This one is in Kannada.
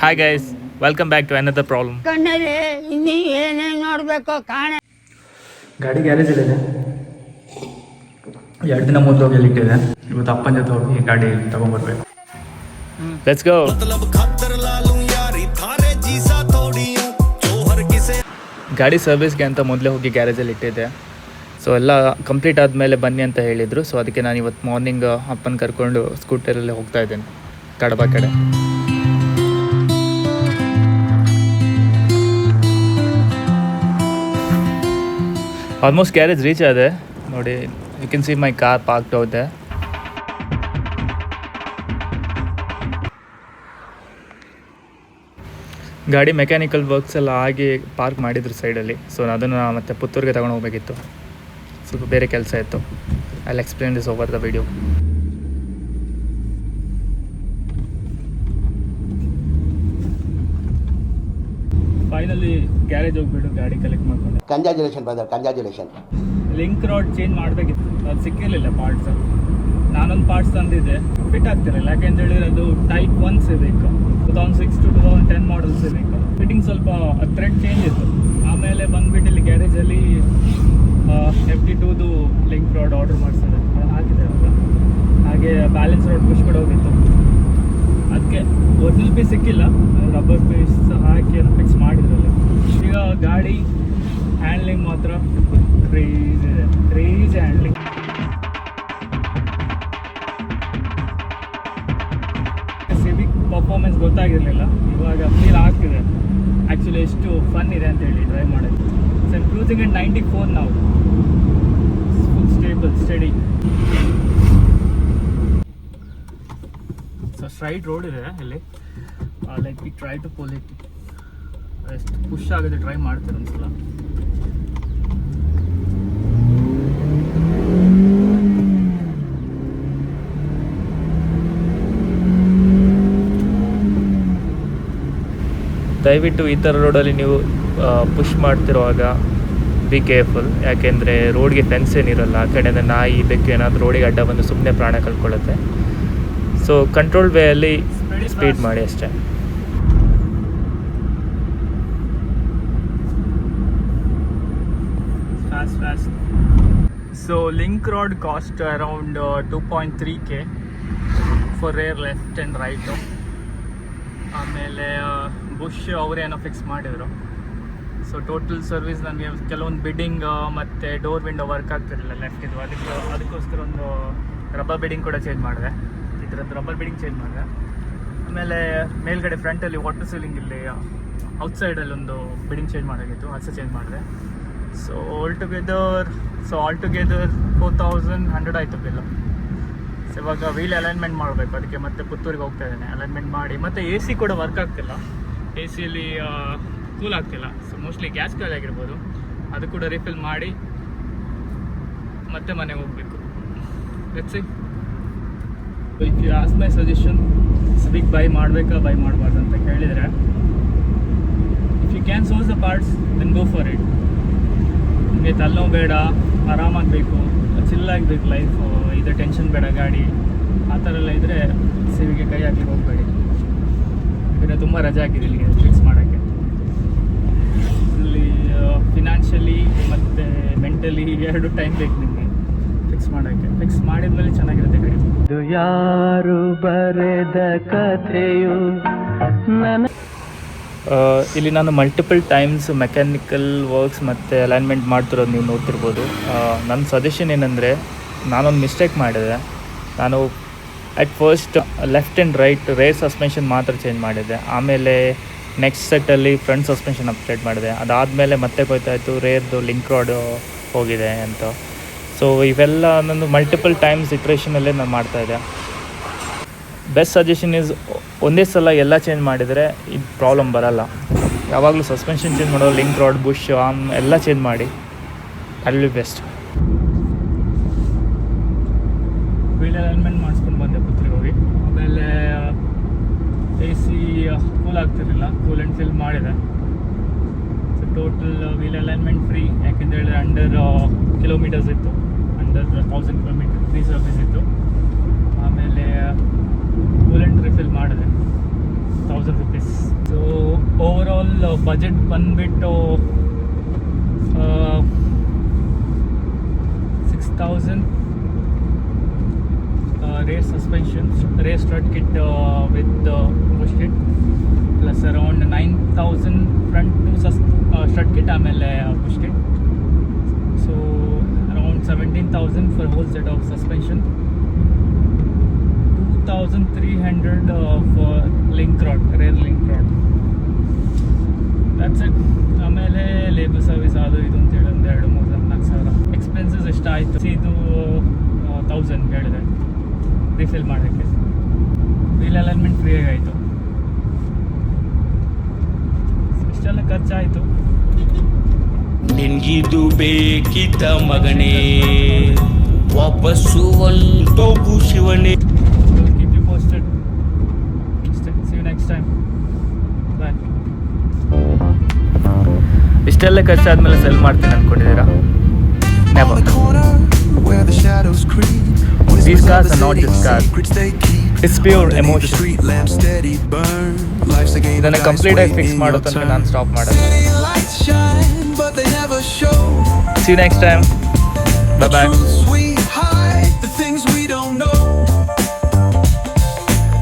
Hi guys welcome back to another problem ಕಣ್ಣಲ್ಲಿ ಇನ್ನಿ ಏನೇನು ನೋಡಬೇಕು ಕಾಣ. ಗಾಡಿ ಗ್ಯಾರೇಜ್ ಇದೆ ಎರಡು ದಿನ ಮೊದಲು ಹೋಗಿ ಇಟ್ಟಿದೆ ಇವತ್ತು ಅಪ್ಪನ ಜೊತೆ ಹೋಗಿ ಗಾಡಿ ತಗೊಂಡ್ಬರ್ಬೇಕು ಲೆಟ್ಸ್ ಗೋ ಗಾಡಿ ಸರ್ವಿಸ್ಗೆ ಅಂತ ಮೊದಲೇ ಹೋಗಿ ಗ್ಯಾರೇಜಲ್ಲಿ ಇಟ್ಟಿದ್ದೆ. ಸೊ ಎಲ್ಲ ಕಂಪ್ಲೀಟ್ ಆದಮೇಲೆ ಬನ್ನಿ ಅಂತ ಹೇಳಿದರು. ಸೊ ಅದಕ್ಕೆ ನಾನು ಇವತ್ತು ಮಾರ್ನಿಂಗ್ ಅಪ್ಪನ ಕರ್ಕೊಂಡು ಸ್ಕೂಟರಲ್ಲಿ ಹೋಗ್ತಾ ಇದ್ದೇನೆ. ಕಡಬ ಕಡೆ. ಆಲ್ಮೋಸ್ಟ್ ಗ್ಯಾರೇಜ್ ರೀಚ್ ಆದೆ. ನೋಡಿ you can see my car park ಹೋದೆ ಗಾಡಿ ಮೆಕ್ಯಾನಿಕಲ್ ವರ್ಕ್ಸ್ ಎಲ್ಲ ಆಗಿ ಪಾರ್ಕ್ ಮಾಡಿದ್ರು ಸೈಡಲ್ಲಿ ಸೊ ಅದನ್ನು ಮತ್ತೆ ಪುತ್ತೂರಿಗೆ ತಗೊಂಡು ಹೋಗಬೇಕಿತ್ತು. ಸ್ವಲ್ಪ ಬೇರೆ ಕೆಲಸ ಇತ್ತು. ಅಲ್ಲಿ explain this over the video finally garage ಹೋಗ್ಬಿಟ್ಟು ಗಾಡಿ ಕಲೆಕ್ಟ್ ಮಾಡ್ಕೊಂಡೆ congratulation brother congratulation link rod change ಮಾಡಬೇಕಿತ್ತು. ಅದು ಸಿಕ್ಕಿರಲಿಲ್ಲ ಪಾರ್ಟ್ಸ್ ನಾನೊಂದು ಪಾರ್ಟ್ಸ್ ತಂದಿದ್ದೆ. ಫಿಟ್ ಆಗ್ತಿರಲಿಲ್ಲ. ಯಾಕೆಂತ ಹೇಳಿದ್ರೆ ಅದು ಟೈಪ್ ಒನ್ಸ್ ಬೇಕು. Two thousand six to two thousand ten models ಬೇಕು. ಫಿಟ್ಟಿಂಗ್ ಸ್ವಲ್ಪ ಥ್ರೆಡ್ ಚೇಂಜ್ ಇತ್ತು. ಆಮೇಲೆ ಬಂದ್ಬಿಟ್ಟು ಇಲ್ಲಿ ಗ್ಯಾರೇಜಲ್ಲಿ ಎಫ್ ಟಿ ಟೂದು ಲಿಂಕ್ ರಾಡ್ ಆರ್ಡರ್ ಮಾಡಿಸಿದೆ. ಹಾಕಿದೆ ಅವಾಗ ಹಾಗೆ ಬ್ಯಾಲೆನ್ಸ್ ರಾಡ್ ಪುಷ್ ಕೂಡ ಹೋಗಿತ್ತು. ಅದಕ್ಕೆ ಒರಿಜಿನಲ್ ಪೀಸ್ ಸಿಕ್ಕಿಲ್ಲ. ರಬ್ಬರ್ ಪೀಸ್ ಹಾಕಿ ಫಿಕ್ಸ್ ಮಾಡಿದ್ರಲ್ಲಿ. ಈಗ ಗಾಡಿ ಹ್ಯಾಂಡ್ಲಿಂಗ್ ಮಾತ್ರ ಕ್ರೇಜ್ ಇದೆ. ಕ್ರೇಜ್ ಹ್ಯಾಂಡ್ಲಿಂಗ್ ಸಿವಿಕ್ ಪರ್ಫಾರ್ಮೆನ್ಸ್ ಗೊತ್ತಾಗಿರಲಿಲ್ಲ. ಇವಾಗ ಫೀಲ್ ಆಗ್ತಿದೆ. ಆ್ಯಕ್ಚುಲಿ ಎಷ್ಟು ಫನ್ ಇದೆ ಅಂತ ಹೇಳಿ ಡ್ರೈವ್ ಮಾಡೋದು so cruising in ninety four ನಾವು full stable steady so straight road ಇದೆ ಇಲ್ಲಿ. Like we try to pole ಎಷ್ಟು ಖುಷಿ ಆಗುತ್ತೆ ಟ್ರೈ ಮಾಡ್ತೀರಿ ಒಂದ್ಸಲ? ದಯವಿಟ್ಟು ಈ ಥರ ರೋಡಲ್ಲಿ ನೀವು ಪುಷ್ ಮಾಡ್ತಿರುವಾಗ ಬಿ ಕೇರ್ಫುಲ್ ಯಾಕೆಂದರೆ ರೋಡ್ಗೆ ಫೆನ್ಸ್ ಏನಿರಲ್ಲ ಆ ಕಡೆಯಿಂದ ನಾಯಿ ಬೆಕ್ಕು ಏನಾದರೂ ರೋಡಿಗೆ ಅಡ್ಡ ಬಂದು ಸುಮ್ಮನೆ ಪ್ರಾಣ ಕಳ್ಕೊಳ್ಳುತ್ತೆ. ಸೊ ಕಂಟ್ರೋಲ್ ವೇಯಲ್ಲಿ ಸ್ಪೀಡ್ ಮಾಡಿ ಅಷ್ಟೇ. Fast fast. So link rod two point three K for rear left and right ಆಮೇಲೆ ಬುಷ್ ಅವರೇನೋ ಫಿಕ್ಸ್ ಮಾಡಿದರು. ಸೊ ಟೋಟಲ್ ಸರ್ವಿಸ್ ನನಗೆ ಕೆಲವೊಂದು ಬಿಡ್ಡಿಂಗ್ ಮತ್ತು ಡೋರ್ ವಿಂಡೋ ವರ್ಕ್ ಆಗ್ತಿರಲಿಲ್ಲ ಲೆಫ್ಟ್ ಇದು. ಅದಕ್ಕೆ, ಅದಕ್ಕೋಸ್ಕರ ಒಂದು ರಬ್ಬರ್ ಬಿಡಿಂಗ್ ಕೂಡ ಚೇಂಜ್ ಮಾಡಿದೆ. ಈ ಥರದ್ದು ರಬ್ಬರ್ ಬಿಡಿಂಗ್ ಚೇಂಜ್ ಮಾಡಿದೆ. ಆಮೇಲೆ, ಮೇಲ್ಗಡೆ ಫ್ರಂಟಲ್ಲಿ ವಾಟರ್ ಸೀಲಿಂಗ್ ಇಲ್ಲಿ ಔಟ್ಸೈಡಲ್ಲಿ ಒಂದು ಬಿಡಿಂಗ್ ಚೇಂಜ್ ಮಾಡೋಕ್ಕಿತ್ತು ಅದು ಚೇಂಜ್ ಮಾಡಿದೆ. So all together so all together four thousand hundred ಆಯಿತು ಬಿಲ್ಲು ಸೊ ಇವಾಗ ವೀಲ್ ಅಲೈನ್ಮೆಂಟ್ ಮಾಡಬೇಕು. ಅದಕ್ಕೆ ಮತ್ತೆ ಪುತ್ತೂರಿಗೆ ಹೋಗ್ತಾ ಇದ್ದೇನೆ. ಅಲೈನ್ಮೆಂಟ್ ಮಾಡಿ. ಮತ್ತು ಎ ಸಿ ಕೂಡ ವರ್ಕ್ ಆಗ್ತಿಲ್ಲ. ಎ ಸಿಯಲ್ಲಿ ಕೂಲ್ ಆಗ್ತಿಲ್ಲ. ಸೊ ಮೋಸ್ಟ್ಲಿ ಗ್ಯಾಸ್ ಖಾಲಿ ಆಗಿರ್ಬೋದು. ಅದು ಕೂಡ ರಿಫಿಲ್ ಮಾಡಿ ಮತ್ತೆ ಮನೆಗೆ ಹೋಗಬೇಕು. If you ask my suggestion Swiggy buy ಮಾಡಬೇಕಾ ಬೈ ಮಾಡಬಾರ್ದು ಅಂತ ಕೇಳಿದರೆ if you can sauce the parts then go for it ನಿಮಗೆ ತಲೆನೋವು ಬೇಡ ಆರಾಮಾಗಬೇಕು ಚಿಲ್ಲಾಗಬೇಕು ಲೈಫು ಇದು ಟೆನ್ಷನ್ ಬೇಡ, ಗಾಡಿ. ಆ ಥರ ಎಲ್ಲ ಇದ್ದರೆ ಸಿವಿಗೆ ಕೈ ಹಾಕ್ಲಿಕ್ಕೆ ಹೋಗಬೇಡಿ. ಯಾಕಂದರೆ ತುಂಬ ರಜೆ ಹಾಕಿದೆ ಇಲ್ಲಿಗೆ ಫಿಕ್ಸ್ ಮಾಡೋಕ್ಕೆ. ಇಲ್ಲಿ ಫಿನಾನ್ಷಿಯಲಿ ಮತ್ತು ಮೆಂಟಲಿ ಎರಡು ಟೈಮ್ ಬೇಕು ನಿಮಗೆ ಫಿಕ್ಸ್ ಮಾಡೋಕ್ಕೆ. ಫಿಕ್ಸ್ ಮಾಡಿದ್ಮೇಲೆ ಚೆನ್ನಾಗಿರುತ್ತೆ ಗಾಡಿ. ಯಾರು ಬರೆದ ಕಥೆಯು? ನನ್ನ ಇಲ್ಲಿ ನಾನು ಮಲ್ಟಿಪಲ್ ಟೈಮ್ಸ್ ಮೆಕ್ಯಾನಿಕಲ್ ವರ್ಕ್ಸ್ ಮತ್ತು ಅಲೈನ್ಮೆಂಟ್ ಮಾಡ್ತಿರೋದು ನೀವು ನೋಡ್ತಿರ್ಬೋದು. ನನ್ನ ಸಜೆಷನ್ ಏನಂದರೆ, ನಾನೊಂದು ಮಿಸ್ಟೇಕ್ ಮಾಡಿದೆ. ನಾನು at first left and right rear suspension ಮಾತ್ರ ಚೇಂಜ್ ಮಾಡಿದೆ. ಆಮೇಲೆ ನೆಕ್ಸ್ಟ್ ಸೆಟ್ಟಲ್ಲಿ ಫ್ರಂಟ್ ಸಸ್ಪೆನ್ಷನ್ ಅಪ್ಡೇಟ್ ಮಾಡಿದೆ. ಅದಾದಮೇಲೆ ಮತ್ತೆ ಗೊತ್ತಾಯಿತು ರೇರ್ದು ಲಿಂಕ್ ರಾಡ್ ಹೋಗಿದೆ ಅಂತ. ಸೊ ಇವೆಲ್ಲ ನಾನು ಮಲ್ಟಿಪಲ್ ಟೈಮ್ಸ್ ಇಟ್ರೇಷನಲ್ಲೇ ನಾನು ಮಾಡ್ತಾಯಿದ್ದೆ ಬೆಸ್ಟ್ ಸಜೆಷನ್ ಇಸ್ ಒಂದೇ ಸಲ ಎಲ್ಲ ಚೇಂಜ್ ಮಾಡಿದರೆ ಇದು ಪ್ರಾಬ್ಲಮ್ ಬರಲ್ಲ. ಯಾವಾಗಲೂ ಸಸ್ಪೆನ್ಷನ್ ಚೇಂಜ್ ಮಾಡೋ ಲಿಂಕ್ ರಾಡ್ ಬುಷ್ ಆಮ್ ಎಲ್ಲ ಚೇಂಜ್ ಮಾಡಿ. ಅಲ್ಲಿ ಬಿ ಬೆಸ್ಟ್ ವೀಲ್ ಅಲೈನ್ಮೆಂಟ್ ಮಾಡಿಸ್ಕೊಂಡು ಬಂದೆ ಪುತ್ರಿಗೆ ಹೋಗಿ. ಆಮೇಲೆ ಎ ಸಿ ಕೂಲ್ ಆಗ್ತಿರಲಿಲ್ಲ. ಕೂಲ್ ಆ್ಯಂಡ್ ಫಿಲ್ ಮಾಡಿದೆ. So total wheel alignment free ಯಾಕೆಂದ್ರೆ ಹೇಳಿದ್ರೆ ಅಂಡರ್ ಕಿಲೋಮೀಟರ್ಸ್ ಇತ್ತು. Under thousand kilometer free service ಇತ್ತು. ಆಮೇಲೆ ಕೂಲೆಂಟ್ ರಿಫಿಲ್ ಮಾಡಿದೆ. ತೌಸಂಡ್ ರುಪೀಸ್ ಆಲ್ ಬಜೆಟ್ ಬಂದುಬಿಟ್ಟು six thousand race suspension race strut kit with bush kit plus around nine thousand front to sus strut kit ಆಮೇಲೆ bush kit so around seventeen thousand for whole set of suspension two thousand three hundred rod, link rod rear link it. ಆಮೇಲೆ ಲೇಬರ್ ಸರ್ವಿಸ್ ಅದು ಇದು ಅಂತೇಳಿ ಒಂದು ಎರಡು ಮೂರು ನಾಲ್ಕು ಸಾವಿರ. ಎಕ್ಸ್ಪೆನ್ಸಸ್ ಎಷ್ಟಾಯಿತು? ಇದು ತೌಸಂಡ್ ಹೇಳಿದೆ. ರಿಫಿಲ್ ಮಾಡೋಕ್ಕೆ ವೀಲ್ ಅಲೈನ್ಮೆಂಟ್ ಫ್ರೀಯಾಗಿ ಆಯಿತು. ಇಷ್ಟೆಲ್ಲ ಖರ್ಚಾಯಿತು. ನಿನ್ಗಿದು ಬೇಕಿದ್ದ ಮಗನೇ. ವಾಪಸ್ಸು ಒಂಟೋಗು ಶಿವನೇ. ಇಷ್ಟೆಲ್ಲ ಖರ್ಚಾದ್ಮೇಲೆ ಸೆಲ್ ಮಾಡ್ತೀನಿ creep. These cars are not just cars. It's pure emotion. ಇದನ್ನ ಕಂಪ್ಲೀಟ್ ಆಗಿ ಫಿಕ್ಸ್ ಮಾಡೋ ತನಕ ನಾನು ಸ್ಟಾಪ್ ಮಾಡೋದು City lights shine, but they never